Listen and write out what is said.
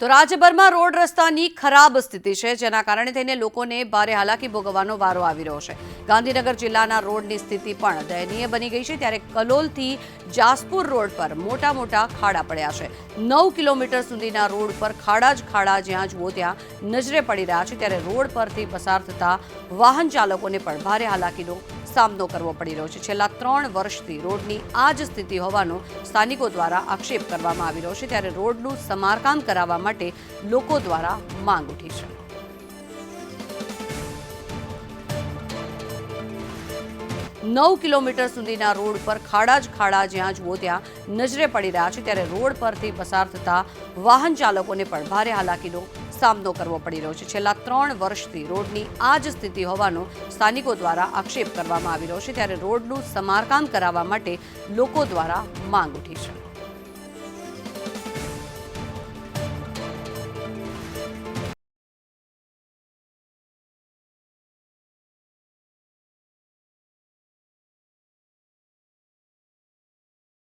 તો રાજ્યભરમાં રોડ રસ્તાની ખરાબ સ્થિતિ છે, જેના કારણે થઈને લોકોને ભારે હાલાકી ભોગવવાનો વારો આવી રહ્યો છે. ગાંધીનગર જિલ્લાના રોડની સ્થિતિ પણ દયનીય બની ગઈ છે, ત્યારે કલોલથી જાસપુર રોડ પર મોટા મોટા ખાડા પડ્યા છે. નવ કિલોમીટર સુધીના રોડ પર ખાડા જ ખાડા જ્યાં જુઓ ત્યાં નજરે પડી રહ્યા છે, ત્યારે રોડ પરથી પસાર થતા વાહન ચાલકોને પણ ભારે હાલાકીનો સામનો કરવો પડી રહ્યો છે. છેલ્લા ત્રણ વર્ષથી રોડની આ જ સ્થિતિ હોવાનો સ્થાનિકો દ્વારા આક્ષેપ કરવામાં આવી રહ્યો છે. ત્યારે રોડનું સમારકામ કરાવવા માટે લોકો દ્વારા માંગ ઉઠી છે. નવ કિલોમીટર સુધીના રોડ પર ખાડા જ ખાડા જ્યાં જુઓ ત્યાં નજરે પડી રહ્યા છે. ત્યારે રોડ પરથી પસાર થતા વાહન ચાલકોને પણ ભારે હાલાકીનો સામનો કરવો પડી રહ્યો છે. છેલ્લા ત્રણ વર્ષથી રોડની આ જ સ્થિતિ હોવાનો સ્થાનિકો દ્વારા આક્ષેપ કરવામાં આવી રહ્યો છે. ત્યારે રોડનું સમારકામ કરાવવા માટે લોકો દ્વારા માંગ ઉઠી છે.